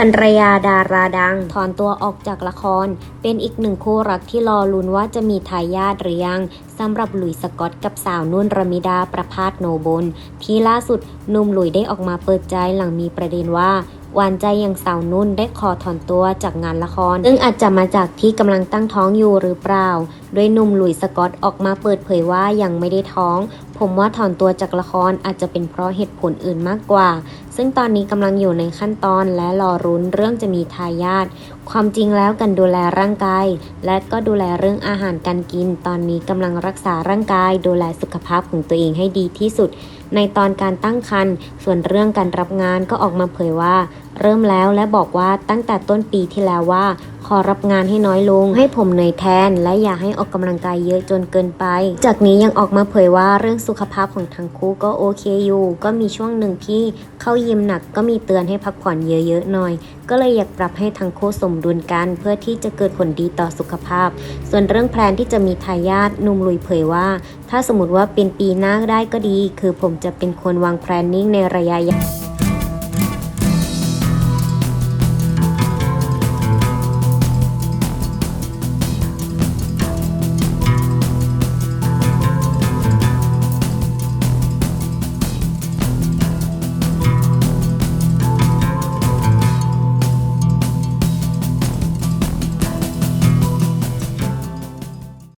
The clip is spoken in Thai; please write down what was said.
ภรรยาดาราดัง ถอนตัวออกจากละคร เป็นอีกหนึ่งคู่รักที่รอลุ้นว่าจะมีทายาทหรือยังสำหรับหลุยสกอตกับสาวนุ่นรมิดาประพาสโนบลที่ล่าสุดหนุ่มหลุยได้ออกมาเปิดใจหลังมีประเด็นว่าหวานใจอย่างสาวนุ่นได้ขอถอนตัวจากงานละคร ซึ่งอาจจะมาจากที่กำลังตั้งท้องอยู่หรือเปล่า โดยหนุ่มหลุยส์สกอตออกมาเปิดเผยว่ายังไม่ได้ท้อง ผมว่าถอนตัวจากละครอาจจะเป็นเพราะเหตุผลอื่นมากกว่า ซึ่งตอนนี้กำลังอยู่ในขั้นตอนและรอรุ้นเรื่องจะมีทายาทความจริงแล้วกันดูแลร่างกาย และก็ดูแลเรื่องอาหารการกิน ตอนนี้กำลังรักษาร่างกาย ดูแลสุขภาพของตัวเองให้ดีที่สุด ในตอนการตั้งครรภ์ส่วนเรื่องการรับงานก็ออกมาเผยว่า เริ่มแล้วและบอกว่าตั้งแต่ต้นปีที่แล้วว่า ขอรับงานให้น้อยลง ให้ผมเหนื่อยแทน และอย่าให้ออกกำลังกายเยอะจนเกินไป จากนี้ยังออกมาเผยว่าเรื่องสุขภาพของทั้งคู่ก็โอเคอยู่ ก็มีช่วงหนึ่งที่เข้ายิมหนักก็มีเตือนให้พักผ่อนเยอะๆหน่อย ก็เลยอยากปรับให้ทั้งคู่สมดุลกัน เพื่อที่จะเกิดผลดีต่อสุขภาพ ส่วนเรื่องแพลนที่จะมีทายาทนุ่มลุยเผยว่า ถ้าสมมติว่าเป็นปีหน้าได้ก็ดี คือผมจะเป็นคนวางแพลนนิ่งในระยะยาว